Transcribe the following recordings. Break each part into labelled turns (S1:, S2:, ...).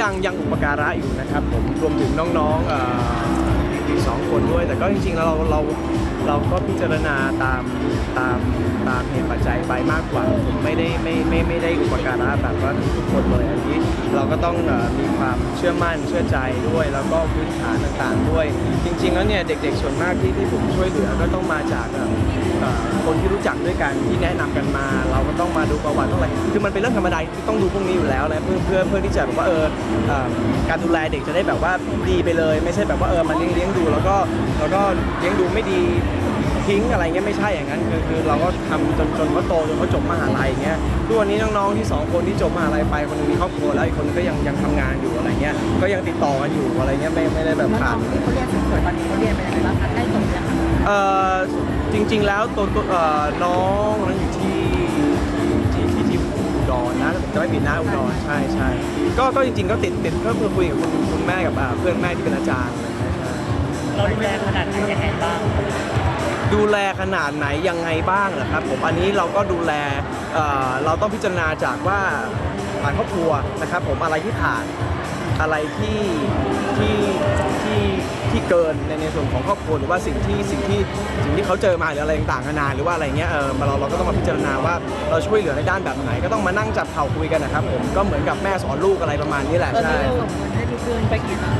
S1: ยังยังอุปการะอยู่นะครับผมรวมถึงน้องๆอ่ออีกสองคนด้วย แต่ก็จริงๆแล้วเราเราเราก็พิจารณาตามตามตามเหตุปัจจัยไปมากกว่าผมไม่ได้ไม่ไม่ไม่ได้อุปการะแบบว่าทุกคนเลยอันนี้เราก็ต้องอมีความเชื่อมั่นเชื่อใจด้วย แล้วก็พื้นฐานต่างๆด้วย จริง ๆ แล้วเนี่ยเด็ก ๆ ส่วนมากที่ที่ผมช่วยเหลือก็ต้องมาจาก คนที่รู้จักด้วยกันที่แนะนำกันมา เราก็ต้องมาดูประวัติต้องอะไรคือมันเป็นเรื่องธรรมดาที่ต้องดูพวกนี้อยู่แล้วนะเพื่อเพื่อเพื่อที่จะแบบว่าเออเอ่อการดูแลเด็กจะได้แบบว่าดีไปเลย ไม่ใช่แบบว่าเออมันเลี้ยงเลี้ยงดูแล้วก็แล้วก็เลี้ยงดูไม่ดีทิ้งอะไรเงี้ยไม่ใช่อย่างนั้นคือคือเราก็ทำจนจนเขาโตจนเขาจบมหาลัยอย่างเงี้ยทุกวันนี้น้องๆที่สองคนที่จบมหาลัยไปคนหนึงมีครอบครัวแล้วอีกคนนึงก็ยังยังทำงานอยู่อะไรเงี้ยก็ยังติดต่อกันอยู่อะไรเงี้ยไม่ไม่ได้แบบ
S2: แล้ว
S1: ขา
S2: น้
S1: ด
S2: องที่เขาเรียนสวยๆตอนนี้เขาเรียนเป็นยังไงบ้างคะใกล้จบยังคะ
S1: เอ่อ จริง ๆ แล้วตัวตัวเอ่อน้องนั้นอยู่ที่ที่ที่ที่อุดรนะจะไม่ผิดนะอุดรใช่ใช่ก็ก็จริง ๆ ก็ติดติดก็คือคุยกับคุณคุณแม่กับอ่าเพื่อนแม่ที่เป็นอาจารย์อะไรอย่างเงี้ยใช่
S2: เราดูแลขนาดไหนยังไงบ้าง
S1: ดูแลขนาดไหนยังไงบ้างเหรอครับผมอันนี้เราก็ดูแลเอ่อเราต้องพิจารณาจากว่าผ่านครอบครัวนะครับผมอะไรที่ผ่านอะไรที่ที่ที่ ที่เกินในในส่วนของครอบครัวหรือว่าสิ่งที่สิ่งที่สิ่งที่เขาเจอมาหรืออะไรต่างๆนานาหรือว่าอะไรเงี้ยเออเราเราก็ต้องมาพิจารณาว่าเราช่วยเหลือในด้านแบบไหน ก็ต้องมานั่งจับเข่าคุยกันนะครับผมก็เหมือนกับแม่สอนลูกอะไรประมาณนี้แหละ
S2: ตอน
S1: ใช่
S2: นี้เราส่งเงินให้ทุกเดือนไปกี่ครั้ง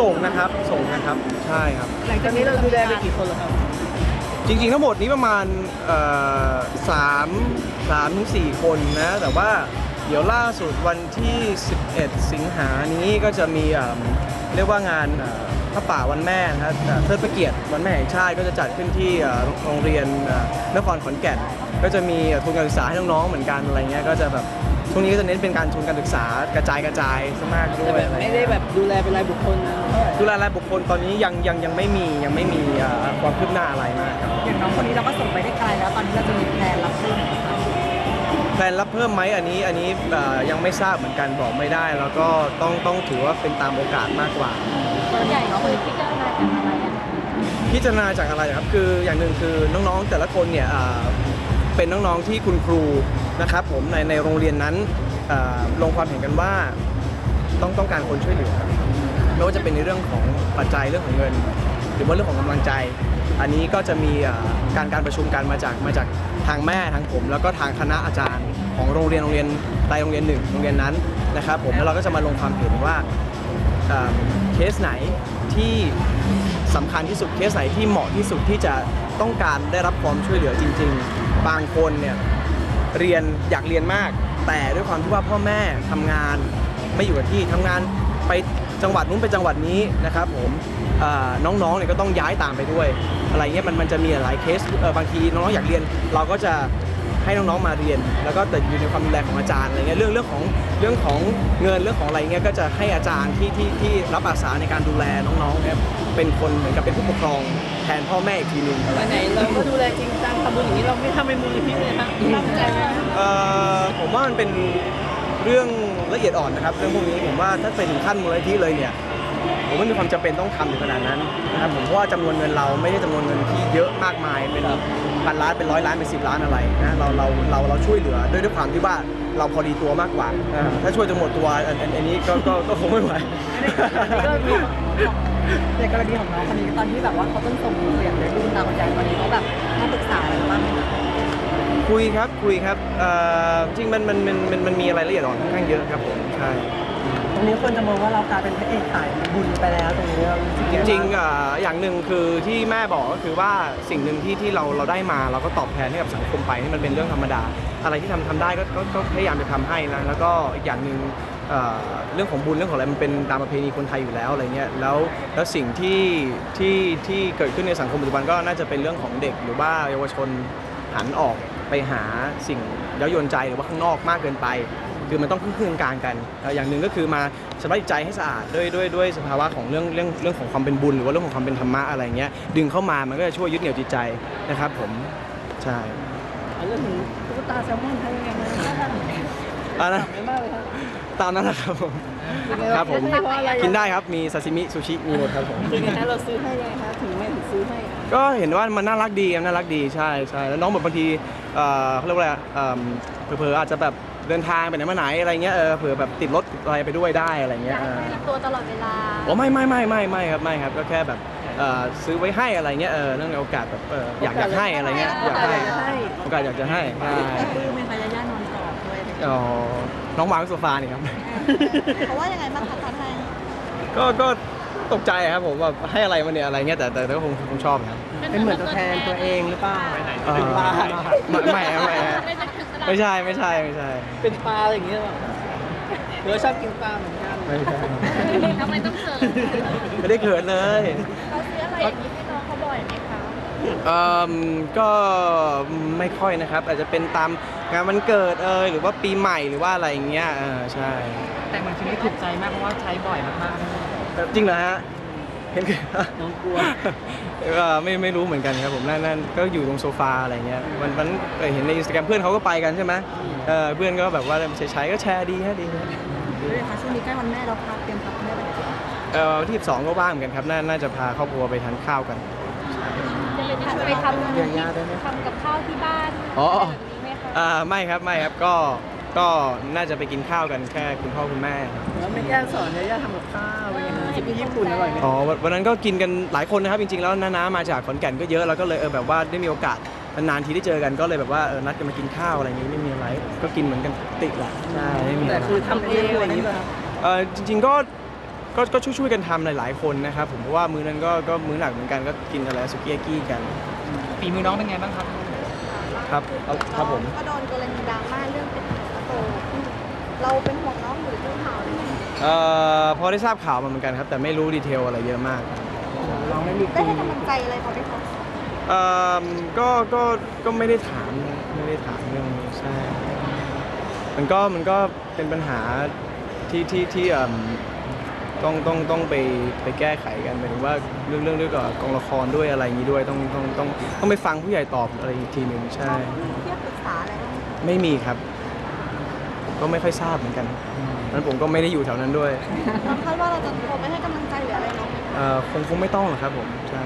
S1: ส่งนะครับส่งนะครับใช่ครับ
S2: หลังจากนี้เราดูแลไปกี่คนแล้วครับ
S1: จริงๆ ทั้งหมดนี้ประมาณเอ่อสามสามถึงสี่คนนะ แต่ว่าเดี๋ยวล่าสุดวันที่ 11 สิงหานี้ก็จะมีเอิ่มเรียกว่างานเอ่อ พระป่าวันแม่นะครับเอ่อเทิดพระเกียรติวันแม่แห่งชาติก็จะจัดขึ้นที่เอ่อโรงเรียนเอ่อนครขอนแก่น ก็จะมีเอ่อทุนการศึกษาให้น้องๆเหมือนกันอะไรเงี้ยก็จะแบบช่วงนี้ก็จะเน้นเป็นการทุนการศึกษากระจายกระจายซะมากด้
S2: แต่
S1: วย
S2: แบบ
S1: อะไร
S2: ไม่
S1: เงี้ย
S2: ได้แบบดูแลเป็นรายบุคคลนะเท่าไหร่
S1: ดูแลรายบุคคลตอนนี้ยังยังยังไม่มียังไม่มีเอ่อความคืบหน้าอะไรมากครับ
S2: อย่างน้องคนนี้เราก็ส่งไปได้ไกลแล้วตอนนี้เราจะมีแพลนรับเพิ่มไหมคะ
S1: แพลนรับเพิ่มไหมอันนี้อันนี้เอ่อยังไม่ทราบเหมือนกันบอกไม่ได้ แล้วก็ต้องต้องถือว่าเป็นตามโอกาสมากกว่า
S3: ส่วนใหญ่เราเคยพิจารณาจากอะไรอะ
S1: พิจารณาจากอะไรครับคืออย่างหนึ่งคือน้องๆแต่ละคนเนี่ยเอ่อเป็นน้องๆที่คุณครูนะครับผมในในโรงเรียนนั้นเอ่อลงความเห็นกันว่าต้องต้องการคนช่วยเหลือไม่ว่าจะเป็นในเรื่องของปัจจัยเรื่องของเงิน หรือว่าเรื่องของกำลังใจ อันนี้ก็จะมีเอ่อการการประชุมกันมาจากมาจาก ทางแม่ทางผม แล้วก็ทางคณะอาจารย์ของโรงเรียนโรงเรียนใดโรงเรียนหนึ่งโรงเรียนนั้นนะครับผมแล้วเราก็จะมาลงความเห็นว่าเอ่อเคสไหนที่สำคัญที่สุดเคสไหนที่เหมาะที่สุดที่จะต้องการได้รับความช่วยเหลือจริง ๆ บางคนเนี่ยเรียนอยากเรียนมาก แต่ด้วยความที่ว่าพ่อแม่ทำงานไม่อยู่กับที่ทำงานไปจังหวัดนู้นไปจังหวัดนี้นะครับผม น้องๆเนี่ยก็ต้องย้ายตามไปด้วย อะไรเงี้ยมันมันจะมีหลายเคสเออบางทีน้องๆอยากเรียน เราก็จะให้น้องๆมาเรียน แล้วก็แต่อยู่ในความดูแลของอาจารย์อะไรเงี้ยเรื่องเรื่องของเรื่องของเงินเรื่องของอะไรเงี้ยก็จะให้อาจารย์ที่ที่ที่รับอาสาในการดูแลน้องๆเนี่ยเป็นคนเหมือนกับเป็นผู้ปกครอง แทนพ่อแม่อีกทีหนึง
S2: ไปไหนเราก็ดูแลจริงจังทำบุญอย่างนี้เราไม่ทำเป็นมูลนิธิเลยนะตั้งใจนะ
S1: เอ่อผมว่ามันเป็นเรื่องละเอียดอ่อนนะครับเรื่องพวกนี้ผมว่าถ้าไปถึงขั้นมูลนิธิเลยเนี่ย ผมไม่มีความจำเป็นต้องทำถึงขนาดนั้นนะครับผมเพราะว่าจำนวนเงินเราไม่ได้จำนวนเงินที่เยอะมากมายเป็นพันล้านเป็นร้อยล้านเป็นสิบล้านอะไรนะเราเราเราเราช่วยเหลือด้วยด้วยความที่ว่าเราพอดีตัวมากกว่าอ่าถ้าช่วยจนหมดตัวอันอันอันนี้ก็ก็ก็คงไม่ไหว
S2: ก็มีในกรณีของน้องคนนี้ตอนที่แบบว่าเขาต้องส่งเสียงในรุ่นตามคุณยายตอนนี้เขาแบบมาปรึกษาอะไรบ้างไหมคะ
S1: คุยครับคุยครับเอ่อจริงมันมันมันมันมันมีอะไรละเอียดอ่อนค่อนข้างเยอะครับผมใช่
S2: ต รงนี้คนจะมองว่าเรากลายเป็นพระเอกสายบุญไปแล้วตรงนี้เรารู้สึก
S1: จ
S2: ยังไริ
S1: งๆอะอย่างหนึ่งคือที่แม่บอกก็คือว่าสิ่งหนึ่งที่ที่เราเราได้มาเราก็ตอบแทนให้กับสังคมไปนี่มันเป็นเรื่องธรรมดา อะไรที่ทำทำได้ก็ก็ก็พยายามจะทำให้นะแล้วก็อีกอย่างหนึ่งเอ่อเรื่องของบุญเรื่องของอะไรมันเป็นตามประเพณีคนไทยอยู่แล้วอะไรเงี้ยแล้วแล้วสิ่งที่ที่ที่เกิดขึ้นในสังคมปัจจุบันก็น่าจะเป็นเรื่องของเด็กหรือว่าเยาวชนหันออกไปหาสิ่งเย้ายวนใจหรือว่าข้างนอกมากเกินไป คือมันต้องพึ่งพึ่งกลางกันเอ่ออย่างหนึ่งก็คือมาชำระจิตใจให้สะอาดด้วยด้วยด้วยสภาวะของเรื่องเรื่องเรื่องของความเป็นบุญ หรือว่าเรื่องของความเป็นธรรมะอะไรเงี้ยดึงเข้ามามันก็จะช่วยยึดเหนี่ยวจิตใจนะครับผมใช่
S2: เอาเรื่องถึงตุ๊กตาแซลมอนทำยังไงนะ
S1: อันนั้น
S2: ไม่มากเลยครับ
S1: ตามนั้นแหละครับผมครับผม
S2: เพราะอะไร
S1: กินได้ครับมีซาซิมิซูชิมีหมดครับผม
S2: คือไงฮะเราซื้อให้ไงคะถึงแม่ถึงซื้อให้
S1: ก็เห็นว่ามันน่ารักดีครับน่ารักดีใช่ใช่แล้วน้องแบบบางทีเอ่อเขาเรียกว่าอะไรเอิ่มเผลอๆอาจจะแบบ เดินทางไปไหนมาไหนอะไรเงี้ยเออเผื่อแบบติดรถอะไรไปด้วยได้อะไร
S3: อ
S1: เงี้
S3: ยายก
S1: เอ
S3: ให้
S1: อ
S3: ให้ตัวตลอดเวลา
S1: โอ้ไม่ไม่ไม่ไม่ไม่ครับไม่ครับก็แค่แบบเอ่อซื้อไว้ให้อะไรเงี้ยเออเรื่องในโอกาสแบบเอออยากอยากให้อะไรเงี้ยอยากให้โอกาสอยากจะให้ใช่
S2: ปลื้มไหมคะย่าๆนอนกอดด้วยอะไรอย่างเงี้ย
S1: อ๋อน้องวางโซฟานี่ครับ
S2: เขาว่ายังไงบ้างคะทานให้
S1: ก็ก็ ตกใจครับผมว่าให้อะไรมาเนี่ยอะไรเงี้ยแต่แต่แต่ก็คงคงชอบครับ
S2: เป็นเหมือนตัวแทนตัวเองหรือเปล่า
S1: เอ่อไม่ไม่ครับไม่ครับ
S3: ไม่ได้ถึงขนาด
S1: ไม่ใช่ไม่ใช่ไม่ใช่
S2: เป็นปลาอะไรอย่างเงี้ยหรอหรือว่าชอบกินปลาเหมือนกัน
S1: ไม่ใช่
S3: ทำไมต้องเสิร์ฟ
S1: ไม่ได้เขินเลย
S3: เขาซื้ออะไรอย่างนี้ให้น้องเขาบ่อยไหมคะ
S1: เอ่อก็ไม่ค่อยนะครับ อาจจะเป็นตามงานวันเกิดเอยหรือว่าปีใหม่หรือว่าอะไรอย่างเงี้ยเออใช่
S2: แต่เหมือนชิ้นนี้ถูกใจมากเพราะว่าใช้บ่อยมาก
S1: จริงเหรอฮะเห็น
S2: ๆน้องกลัว
S1: เออไม่ไม่รู้เหมือนกันครับผมนั่นนั่นก็อยู่ตรงโซฟาอะไรเงี้ยมันมันเอ่อเห็นในอินสตาแกรมเพื่อนเขาก็ไปกันใช่ไหมเออเพื่อนก็แบบว่าใช้ใช้ก็แชร์ดีฮะดีฮะ
S2: ด้วยคะช่วงนี้ใกล้วันแม่เราพาเตรียมพักแม่ไปไหนบ้าง
S1: เอ่อวันที่12ก็ว่างเหมือนกันครับน่าน่าจะพาครอบครัวไปทานข้าวกัน
S3: จะไปทำ
S2: เดี๋ยวยาได้ไหม
S3: ทำกับข้าวที่บ้าน
S1: อ๋อ
S3: แบบนี้ไหมคะ
S1: อ่าไม่ครับไม่ครับก็ก็น่าจะไปกินข้าวกันแค่คุณพ่อคุณแม่ครับ
S2: แล้วแม่ย่าสอนย่าทำกับข้าว เป็นยังไงที่ญี่ปุ่นอร่อยไหม
S1: อ๋อวันวันนั้นก็กินกันหลายคนนะครับจริงๆแล้วน้าๆมาจากขอนแก่นก็เยอะแล้วก็เลยเออแบบว่าได้มีโอกาสนานๆทีได้เจอกันก็เลยแบบว่าเออนัดกันมากินข้าวอะไรอย่างงี้ไม่มีอะไรก็กินเหมือนกันปกติแหละใช่ไม่มีอะ
S2: แต่
S1: ไร
S2: คือทำเองอะไรอย่างเงี้ย
S1: เออจริงๆก็ก็ก็ช่วยๆกันทำหลายๆคนนะครับผมเพราะว่ามื้อนั้นก็ก็มื้อหนักเหมือนกันก็กินอะไรสุกี้ยากี้กัน
S2: ฝีมือน้องเป็นไงบ้างครับ
S1: ครับเอาครับผม
S4: ก็โดนกรณีดราม่าเรื่องเป็นหางกระโตเราเป็นห่วงน้องหรือเจ้าข่าวหรือไง
S1: เอ่อพอได้ทราบข่าวมาเหมือนกันครับ แต่ไม่รู้ดีเทลอะไรเยอะมาก
S2: น้องไม่มี
S4: ได้ให้กำลังใจอะไรเขาไหมคะ
S1: เอ่อก็ก็ก็ไม่ได้ถามนะไม่ได้ถามเรื่องนี้ใช่มันก็มันก็เป็นปัญหาที่ที่ที่เอิ่มต้องต้องต้องไปไปแก้ไขกันหมายถึงว่าเรื่องเรื่องด้วยกับกองละครด้วยอะไรอย่างนี้ด้วยต้องต้องต้องต้องไปฟังผู้ใหญ่ตอบอะไรอีกทีหนึ่งใช่
S4: เทียบปรึกษาอะไรบ้างไหมคะ
S1: ไม่มีครับ ก็ไม่ค่อยทราบเหมือนกัน นั้นผมก็ไม่ได้อยู่แถวนั้นด้วย
S4: เราคาดว่าเราจะโทรไปให้กำลังใจหรืออะไรน้องไหมคะ
S1: เอ่อคงคงไม่ต้องหรอกครับผม ใช่